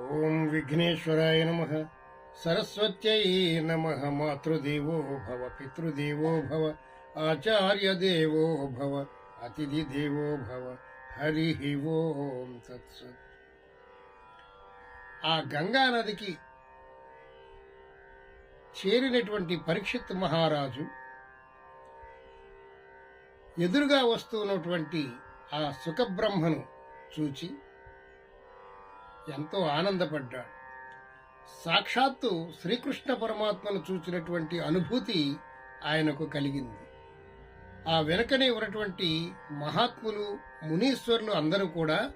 ఓం విఘ్నేశ్వరాయ నమ. సరస్వత్యై నమ. మాతృదేవో భవ పితృదేవో భవ ఆచార్య దేవో భవ అతిథి దేవో భవ హరి ఓం తత్సత్. ఆ గంగా నదికి చేరినటువంటి పరీక్షిత్ మహారాజు ఎదురుగా వస్తున్నటువంటి ఆ సుఖబ్రహ్మను చూచి ఎంతో ఆనందపడ్డాడు. సాక్షాత్తు శ్రీకృష్ణ పరమాత్మను చూచినటువంటి అనుభూతి ఆయనకు కలిగింది. ఆ వెనుకనే ఉన్నటువంటి మహాత్ములు మునీశ్వరులు అందరూ కూడా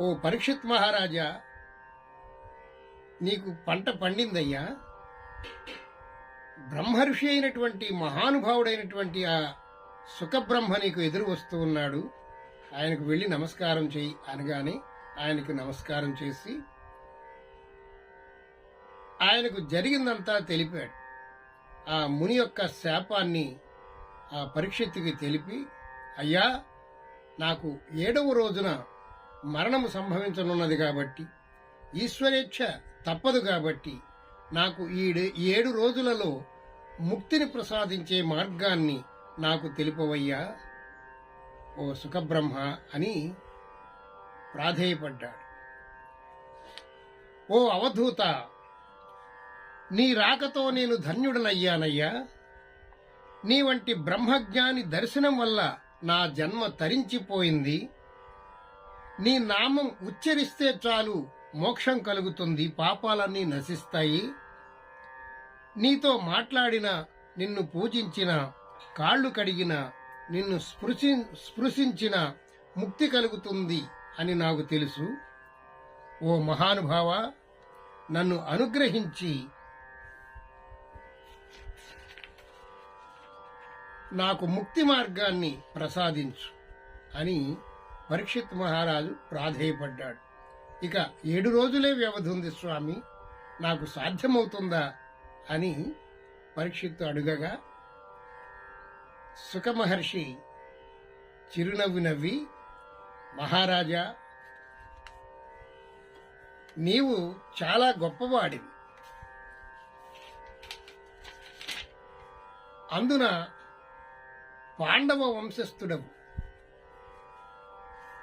ఓ పరీక్షిత్ మహారాజా నీకు పంట పండిందయ్యా. బ్రహ్మర్షి అయినటువంటి మహానుభావుడైనటువంటి ఆ సుఖబ్రహ్మ నీకు ఎదురు వస్తూ ఉన్నాడు. ఆయనకు వెళ్ళి నమస్కారం చేయి అనగానే ఆయనకు నమస్కారం చేసి ఆయనకు జరిగిందంతా తెలిపాడు. ఆ ముని యొక్క శాపాన్ని ఆ పరీక్షత్తికి తెలిపి అయ్యా నాకు ఏడవ రోజున మరణము సంభవించనున్నది కాబట్టి ఈశ్వరేచ్ఛ తప్పదు కాబట్టి నాకు ఈ ఏడు రోజులలో ముక్తిని ప్రసాదించే మార్గాన్ని నాకు తెలుపవయ్యా ఓ సుఖబ్రహ్మ అని ప్రాధేయపడ్డాడు. ఓ అవధూత నీ రాకతో నేను ధన్యుడనయ్యానయ్యా. నీ వంటి బ్రహ్మజ్ఞాని దర్శనం వల్ల నా జన్మ తరించిపోయింది. నీ నామం ఉచ్చరిస్తే చాలు మోక్షం కలుగుతుంది పాపాలన్నీ నశిస్తాయి. నీతో మాట్లాడిన నిన్ను పూజించిన కాళ్ళు కడిగిన నిన్ను స్పృశి స్పృశించిన ముక్తి కలుగుతుంది. అని నాకు తెలుసు. ఓ మహానుభావ నన్ను అనుగ్రహించి నాకు ముక్తి మార్గాన్ని ప్రసాదించు అని పరీక్షిత్ మహారాజు ప్రాధేయపడ్డాడు. ఇక ఏడు రోజులే వ్యవధి ఉంది స్వామి నాకు సాధ్యమవుతుందా అని పరీక్షిత్తు అడుగగా సుఖమహర్షి చిరునవ్వు నవ్వి మహారాజా నీవు చాలా గొప్పవాడివి. అందున పాండవ వంశస్థుడవు.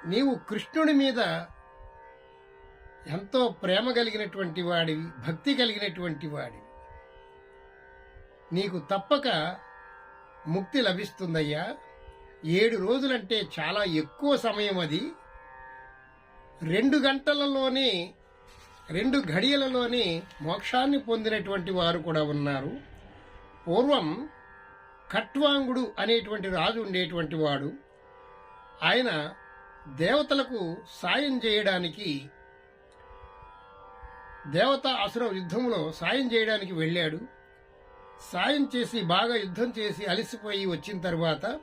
నీవు కృష్ణుడి మీద ఎంతో ప్రేమ కలిగినటువంటి వాడివి భక్తి కలిగినటువంటి వాడివి. నీకు తప్పక ముక్తి లభిస్తుందయ్యా. ఏడు రోజులంటే చాలా ఎక్కువ సమయం అది. రెండు గంటలలోనే రెండు ఘడియలలోనే మోక్షాన్ని పొందినటువంటి వారు కూడా ఉన్నారు. పూర్వం ఖట్వాంగుడు అనేటువంటి రాజు ఉండేటువంటి వాడు. ఆయన దేవతలకు సాయం చేయడానికి దేవత అసుర యుద్ధంలో సాయం చేయడానికి వెళ్ళాడు. సాయం చేసి బాగా యుద్ధం చేసి అలసిపోయి వచ్చిన తర్వాత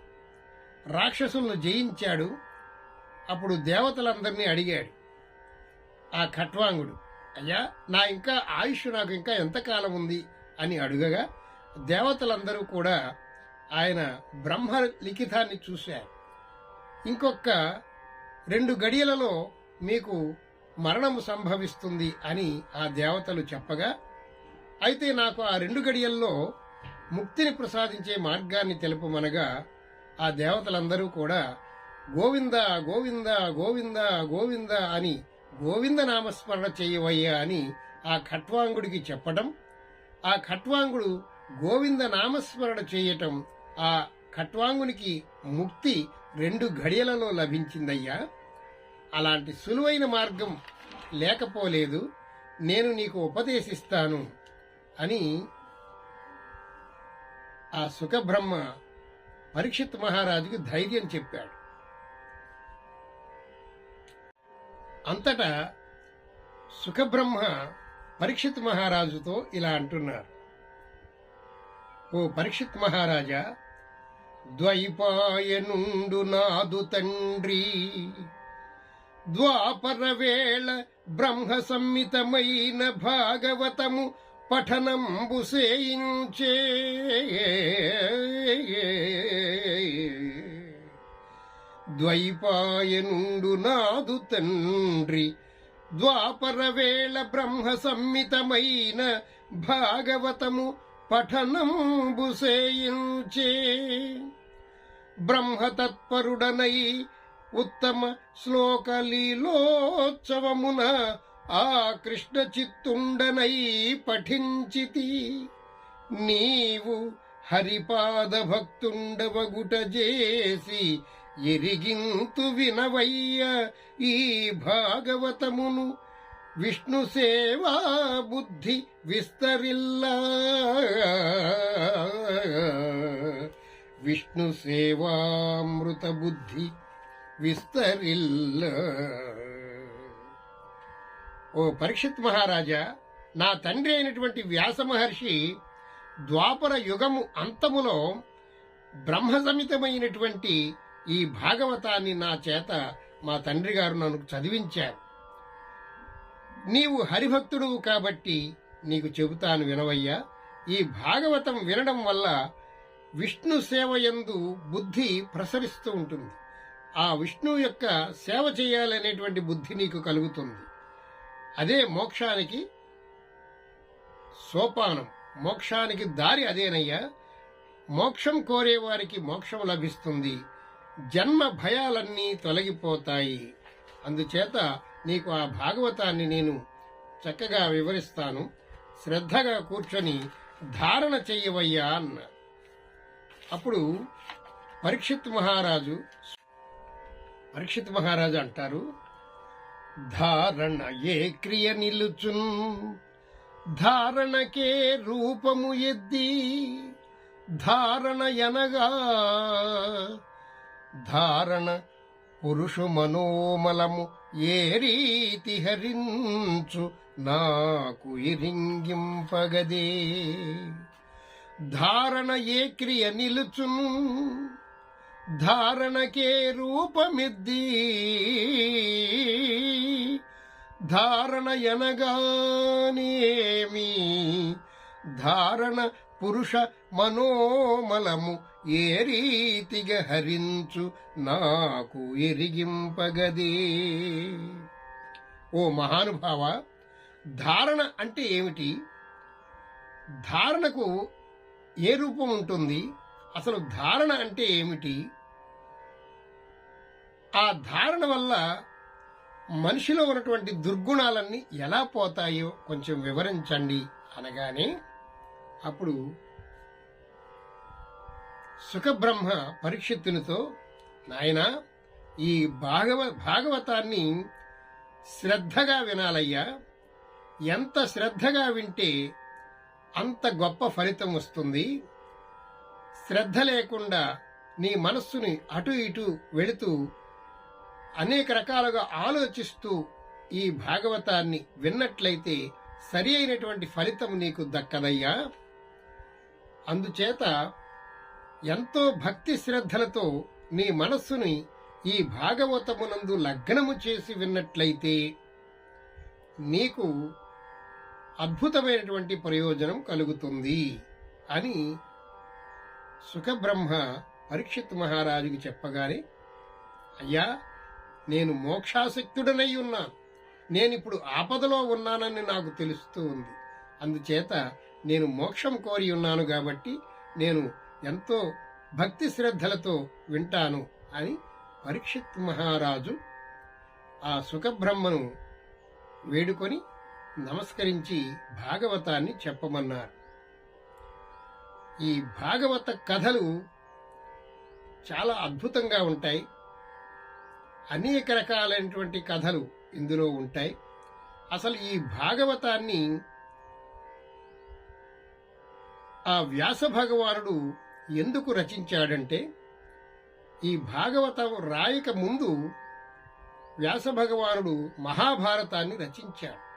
రాక్షసులను జయించాడు. అప్పుడు దేవతలందరినీ అడిగాడు. ఆ ఖట్వాంగుడు అయ్యా నా ఇంకా ఆయుష్ నాకు ఇంకా ఎంతకాలం ఉంది? అని అడుగగా దేవతలందరూ కూడా ఆయన బ్రహ్మ లిఖితాన్ని చూశారు. ఇంకొక రెండు గడియలలో మీకు మరణము సంభవిస్తుంది అని ఆ దేవతలు చెప్పగా అయితే నాకు ఆ రెండు గడియల్లో ముక్తిని ప్రసాదించే మార్గాన్ని తెలుపమనగా ఆ దేవతలందరూ కూడా గోవింద గోవింద గోవింద గోవింద అని గోవింద నామస్మరణ చేయవయ్యా అని ఆ ఖట్వాంగుడికి చెప్పటం ఆ ఖట్వాంగుడు గోవింద నామస్మరణ చేయటం ఆ ఖట్వాంగునికి ముక్తి రెండు ఘడియలలో లభించిందయ్యా. అలాంటి సులువైన మార్గం లేకపోలేదు. నేను నీకు ఉపదేశిస్తాను అని ఆ సుఖబ్రహ్మ పరీక్షిత్ మహారాజుకి ధైర్యం చెప్పాడు. అంతటా సుఖబ్రహ్మ పరీక్షిత్ మహారాజుతో ఇలా అంటున్నారు. ఓ పరీక్షిత్ మహారాజా ద్వైపాయనుండు నాదు తండ్రి ద్వాపర వేళ బ్రహ్మ సంమితమైన భాగవతము పఠనంబు సేయించే ద్వైపాయనుండు నాదు తండ్రి ద్వాపరవేళ బ్రహ్మ సమ్మితమైన భాగవతము పఠనంబు సేయించే. బ్రహ్మతత్పరుడనై ఉత్తమ శ్లోకలీలోత్సవమున ఆ కృష్ణ చిత్తుండనై పఠించితి. నీవు హరిపాద భక్తుండవగుట చేసి ఎరిగింతు వినవయ్య ఈ భాగవతమును. విష్ణు సేవా బుద్ధి విస్తరిల్లా. విష్ణు సేవామృత బుద్ధి విస్తరిల్లా. ఓ పరీక్షిత్ మహారాజా నా తండ్రి అయినటువంటి వ్యాస మహర్షి ద్వాపర యుగము అంతములో బ్రహ్మ సమితమైనటువంటి ఈ భాగవతాన్ని నా చేత మా తండ్రి గారు నన్ను చదివించారు. నీవు హరిభక్తుడు కాబట్టి నీకు చెబుతాను వినవయ్యా. ఈ భాగవతం వినడం వల్ల విష్ణు సేవ ఎందు బుద్ధి ప్రసరిస్తూ ఉంటుంది. ఆ విష్ణువు యొక్క సేవ చేయాలనేటువంటి బుద్ధి నీకు కలుగుతుంది. అదే మోక్షానికి సోపానం. మోక్షానికి దారి అదేనయ్యా. మోక్షం కోరేవారికి మోక్షం లభిస్తుంది. జన్మ భయాలన్నీ తొలగిపోతాయి. అందుచేత నీకు ఆ భాగవతాన్ని నేను చక్కగా వివరిస్తాను. శ్రద్ధగా కూర్చొని ధారణ చెయ్యవయ్యా అన్న. అప్పుడు పరీక్షిత్ మహారాజు పరీక్షిత్ మహారాజు అంటారు ధారణ ఏ క్రియ నిలుచున్ ధారణకే రూపము ఎద్ది ధారణ ఎనగా ధారణ పురుషు మనోమలము ఏ రీతి హరించు నాకు ఇరింగింపగదే. ధారణ ఏ క్రియ నిలుచును ధారణకే రూపమిద్ది. ధారణ ఎనగానేమి? ధారణ పురుష మనోమలము ఏ రీతిగా హరించు నాకు ఎరిగింపగదే? ఓ మహానుభావ ధారణ అంటే ఏమిటి? ధారణకు ఏ రూపం ఉంటుంది? అసలు ధారణ అంటే ఏమిటి? ఆ ధారణ వల్ల మనిషిలో ఉన్నటువంటి దుర్గుణాలన్నీ ఎలా పోతాయో కొంచెం వివరించండి అనగానే అప్పుడు సుఖబ్రహ్మ పరీక్షిత్తునితో నాయనా ఈ భాగవ భాగవతాన్ని శ్రద్ధగా వినాలయ్యా. ఎంత శ్రద్ధగా వింటే అంత గొప్ప ఫలితం వస్తుంది. శ్రద్ధ లేకుండా నీ మనస్సుని అటు ఇటు వెళుతూ అనేక రకాలుగా ఆలోచిస్తూ ఈ భాగవతాన్ని విన్నట్లయితే సరి అయినటువంటి ఫలితం నీకు దక్కదయ్యా. అందుచేత ఎంతో భక్తి శ్రద్ధలతో నీ మనస్సుని ఈ భాగవతమునందు లగ్నము చేసి విన్నట్లయితే నీకు అద్భుతమైనటువంటి ప్రయోజనం కలుగుతుంది అని సుఖబ్రహ్మ పరీక్షిత్ మహారాజుకి చెప్పగానే అయ్యా నేను మోక్షాసక్తుడనై ఉన్నాను. నేనిప్పుడు ఆపదలో ఉన్నానని నాకు తెలుస్తూ ఉంది. అందుచేత నేను మోక్షం కోరి ఉన్నాను కాబట్టి నేను ఎంతో భక్తి శ్రద్ధలతో వింటాను అని పరీక్షిత్ మహారాజు ఆ సుఖబ్రహ్మను వేడుకొని నమస్కరించి భాగవతాన్ని చెప్పమన్నారు. ఈ భాగవత కథలు చాలా అద్భుతంగా ఉంటాయి. అనేక రకాలైనటువంటి కథలు ఇందులో ఉంటాయి. అసలు ఈ భాగవతాన్ని ఆ వ్యాస భగవానుడు ఎందుకు రచించాడంటే ఈ భాగవతం రాయక ముందు వ్యాస భగవానుడు మహాభారతాన్ని రచించాడు.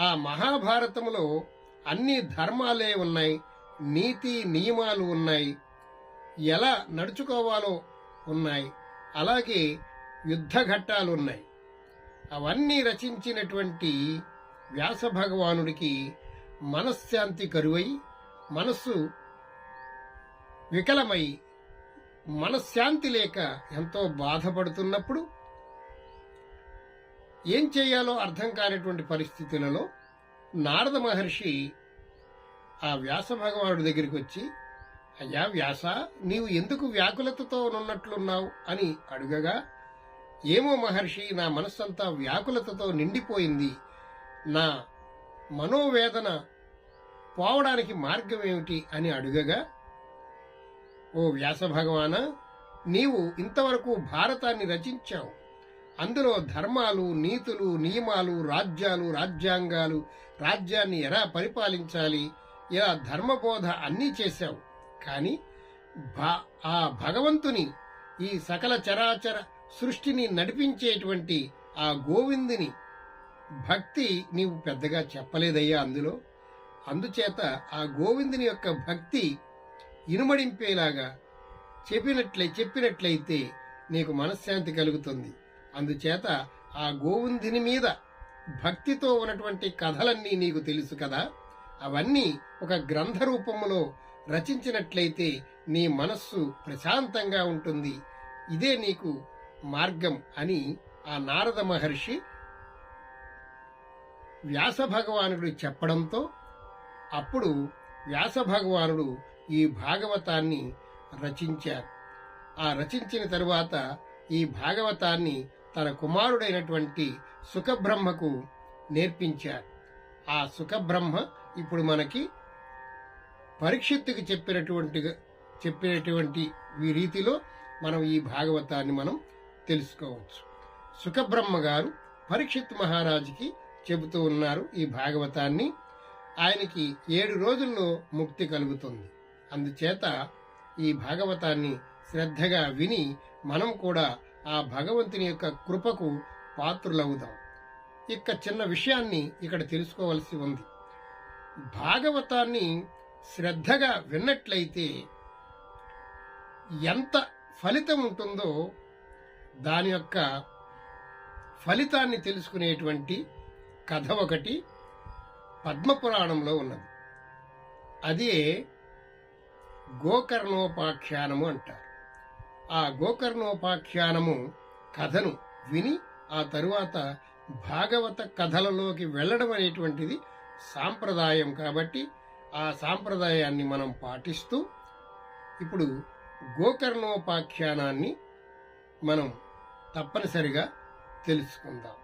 ఆ మహాభారతంలో అన్ని ధర్మాలే ఉన్నాయి. నీతి నియమాలు ఉన్నాయి. ఎలా నడుచుకోవాలో ఉన్నాయి. అలాగే యుద్ధ ఘట్టాలు ఉన్నాయి. అవన్నీ రచించినటువంటి వ్యాస భగవానుడికి మనశ్శాంతి కరువై మనస్సు వికలమై మనశ్శాంతి లేక ఎంతో బాధపడుతున్నప్పుడు ఏం చేయాలో అర్థం కానిటువంటి పరిస్థితులలో నారద మహర్షి ఆ వ్యాస భగవానుడి దగ్గరికి వచ్చి అయ్యా వ్యాస నీవు ఎందుకు వ్యాకులతతో ఉన్నట్లున్నావు అని అడుగగా ఏమో మహర్షి నా మనస్సంతా వ్యాకులతతో నిండిపోయింది. నా మనోవేదన పోవడానికి మార్గం ఏమిటి అని అడుగగా ఓ వ్యాస భగవాన నీవు ఇంతవరకు భారతాన్ని రచించావు. అందులో ధర్మాలు నీతులు నియమాలు రాజ్యాలు రాజ్యాంగాలు రాజ్యాన్ని ఎలా పరిపాలించాలి? ఇలా ధర్మబోధ అన్నీ చేశావు. కానీ ఆ భగవంతుని ఈ సకల చరాచర సృష్టిని నడిపించేటువంటి ఆ గోవిందుని భక్తి నీవు పెద్దగా చెప్పలేదయ్యా అందులో. అందుచేత ఆ గోవిందుని యొక్క భక్తి ఇనుమడింపేలాగా చెప్పినట్లే చెప్పినట్లయితే నీకు మనశ్శాంతి కలుగుతుంది. అందుచేత ఆ గోవిందుని మీద భక్తితో ఉన్నటువంటి కథలన్నీ నీకు తెలుసు కదా. అవన్నీ ఒక గ్రంథ రూపములో రచించినట్లయితే నీ మనస్సు ప్రశాంతంగా ఉంటుంది. ఇదే నీకు మార్గం అని ఆ నారద మహర్షి వ్యాస భగవానుడు చెప్పడంతో అప్పుడు వ్యాస భగవానుడు ఈ భాగవతాన్ని రచించారు ఆ రచించిన తరువాత ఈ భాగవతాన్ని తన కుమారుడైనటువంటి సుఖబ్రహ్మకు నేర్పించారు ఆ సుఖబ్రహ్మ ఇప్పుడు మనకి పరీక్షిత్తుకి చెప్పినటువంటి చెప్పినటువంటి ఈ రీతిలో మనం ఈ భాగవతాన్ని మనం తెలుసుకోవచ్చు. సుఖబ్రహ్మ గారు పరీక్షిత్ మహారాజుకి చెబుతూ ఉన్నారు ఈ భాగవతాన్ని. ఆయనకి ఏడు రోజుల్లో ముక్తి కలుగుతుంది. అందుచేత ఈ భాగవతాన్ని శ్రద్ధగా విని మనం కూడా ఆ భగవంతుని యొక్క కృపకు పాత్రులవుదాం. ఇక చిన్న విషయాన్ని ఇక్కడ తెలుసుకోవలసి ఉంది. భాగవతాన్ని శ్రద్ధగా విన్నట్లయితే ఎంత ఫలితం ఉంటుందో దాని యొక్క ఫలితాన్ని తెలుసుకునేటువంటి కథ ఒకటి పద్మపురాణంలో ఉన్నది. అదే గోకర్ణోపాఖ్యానము అంటారు. ఆ గోకర్ణోపాఖ్యానము కథను విని ఆ తరువాత భాగవత కథలలోకి వెళ్ళడం అనేటువంటిది సాంప్రదాయం కాబట్టి ఆ సాంప్రదాయాన్ని మనం పాటిస్తూ ఇప్పుడు గోకర్ణోపాఖ్యానాన్ని మనం తప్పనిసరిగా తెలుసుకుందాం.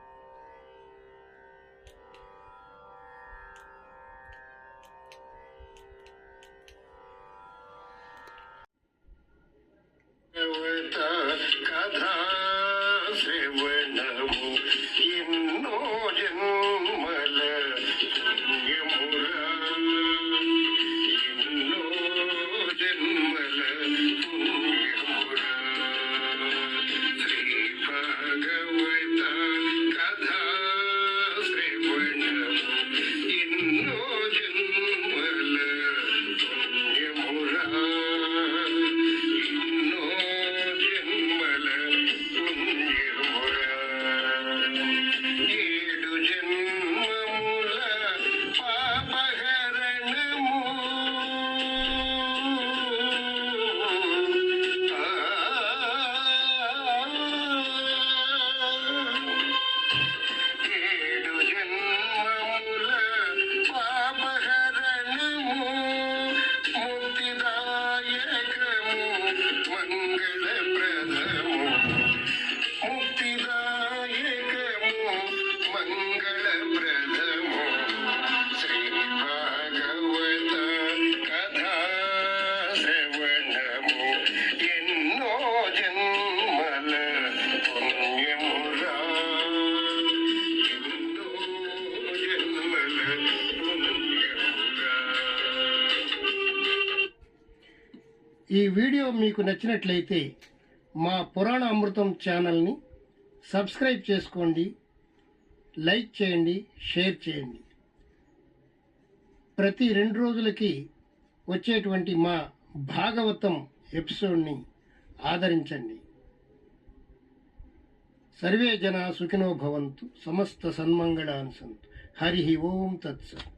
వీడియో మీకు నచ్చినట్లయితే మా పురాణ అమృతం ఛానల్ని సబ్స్క్రైబ్ చేసుకోండి లైక్ చేయండి షేర్ చేయండి. ప్రతి రెండు రోజులకి వచ్చేటువంటి మా భాగవతం ఎపిసోడ్ని ఆదరించండి. సర్వే జన సుఖినో భవంతు సమస్త సన్మంగళాన్ సంతు. హరి ఓం తత్సత్.